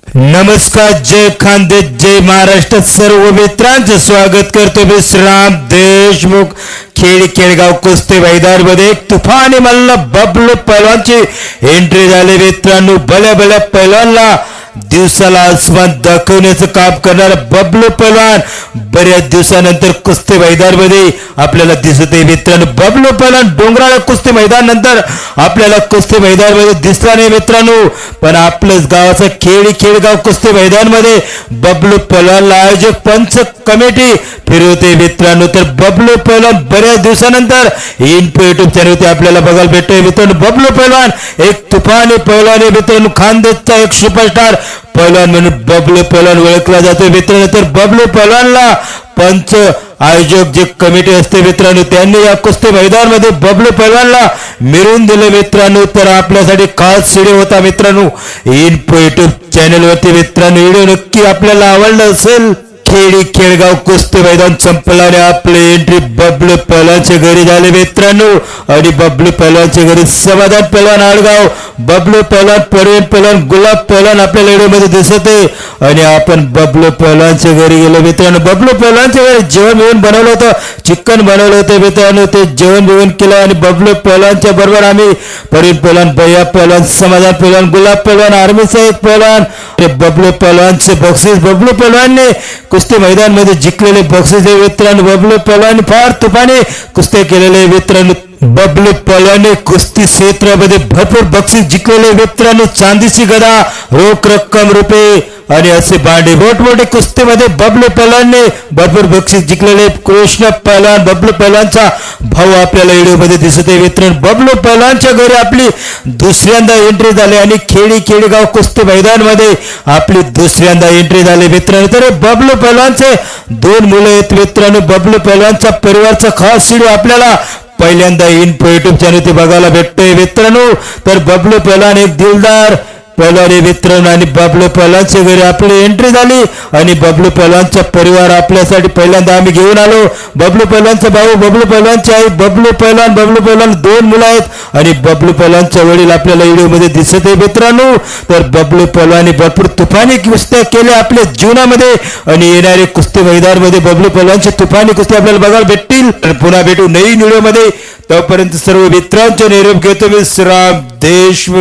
नमस्कार जय खानदे जय महाराष्ट्र सर्व मित्रांचं स्वागत करतो मी देशमुख खेड केळगाव कुस्ती मैदानमध्ये. एक तुफानी मल्ल बबलू पैलवानची एंट्री झाली मित्रांनो. भल्या भल्या पैलवानला दिवसाला आसमान दाखवण्याचं काम करणारा बबलू पलवान. बऱ्याच दिवसानंतर कुस्ती मैदानमध्ये आपल्याला दिसत आहे मित्रांनो बबलू पलवान डोंगराळ कुस्ती मैदान नंतर आपल्याला कुस्ती मैदानमध्ये दिसला नाही मित्रांनो. पण आपलंच गावाचं खेळी खेळगाव कुस्ती मैदानमध्ये बबलू पलवानला आयोजक पंच कमिटी फिरवते मित्रांनो. तर बबलू पैलवान बऱ्याच दिवसानंतर इन्फो युट्यूब चॅनलवरती आपल्याला बघायला भेटतोय मित्रांनो. बबलू पलवान एक तुफानी पैलवान आहे मित्रांनो. खानदेशचा एक सुपरस्टार. पैलवान म्हणून बबलू पैलवान ओळखला जातो. मित्रांनो तर बबलू पैलवानला पंच आयोजक जे कमिटी असते मित्रांनो त्यांनी या कुस्ती मैदानमध्ये बबलू पैलवानला मिळवून दिले मित्रांनो. तर आपल्यासाठी खास व्हिडिओ होता मित्रांनो. इन युट्यूब चॅनलवरती मित्रांनो व्हिडिओ नक्की आपल्याला आवडला असेल खेडी खेळगाव कुस्ती मैदान संपलं आपले एंट्री बबलू पहलवानच्या घरी झाले मित्रांनो. आणि बबलू पहलवानच्या घरी समाधान पहलवान आडगाव. बबलू पहलवान परवीन पहलवान गुलाब पहलवान आपल्याला लेडीमध्ये दिसत आहे. आणि आपण बबलू पहलवानच्या घरी गेलो मित्रांनो. बबलू पहलवानच्या घरी जेवण बिवण बनवलं होतं. चिकन बनवलं होतं मित्रांनो. ते जेवण बिवण केलं आणि बबलू पहलवानच्या बरोबर आम्ही परवीन पहलवान भैया पहलवान समाधान पहलवान गुलाब पहलवान आर्मी साहेब पहलवान ते बबलू पहलवानचे बॉक्सेस बबलू पहलवानने कुस्ती मैदानमध्ये जिंकलेले बक्षीस हे मित्रांनो बबलू पहलवान फार तुफाने कुस्त्या केलेले वितरण. बबलू पहलवाने कुस्ती क्षेत्रामध्ये भरपूर बक्षीस जिंकलेले वितरण. चांदीची गदा रोख रक्कम रुपये आणि असे बांडे मोठमोठे कुस्तीमध्ये बबलू पहलवानने भरपूर बक्षीस जिंकलेले. कृष्ण पहलवान बबलू पहलवानचा भाऊ आपल्याला व्हिडिओमध्ये दिसत आहे. मित्रांनो बबलू पहलवानच्या घरी आपली दुसऱ्यांदा एंट्री झाली आणि खेडी खेडेगाव कुस्ती मैदानमध्ये आपली दुसऱ्यांदा एंट्री झाली. मित्रांनो तर बबलू पहलवानचे दोन मुलं आहेत. मित्रांनो बबलू पहलवानचा परिवारचा खास व्हिडिओ आपल्याला पहिल्यांदा इन्फो युट्यूब चॅनल ते बघायला भेटतोय. मित्रांनो तर बबलू पहलवान एक दिलदार पहलवान वितरण आणि बबलू पहलवानच्या घरी आपली एंट्री झाली. आणि बबलू पहलवानचा परिवार आपल्यासाठी पहिल्यांदा आम्ही घेऊन आलो. बबलू पहलवानचा भाऊ बबलू पहलवानचे आई बबलू पहलवान बबलू पहलवान दोन मुलं आहेत. आणि बबलू पहलवानचा वडील आपल्याला व्हिडिओमध्ये दिसत आहे मित्रांनो. तर बबलू पहलवानी भरपूर तुफानी कुस्त्या केल्या आपल्या जीवनामध्ये. आणि येणारे कुस्ती मैदानमध्ये बबलू पहलवानची तुफानी कुस्ती आपल्याला बघायला भेटतील. तर पुन्हा भेटू नवीन व्हिडिओमध्ये तोपर्यंत सर्व मित्रांचे निरोप घेतो मी श्राम देशमुख.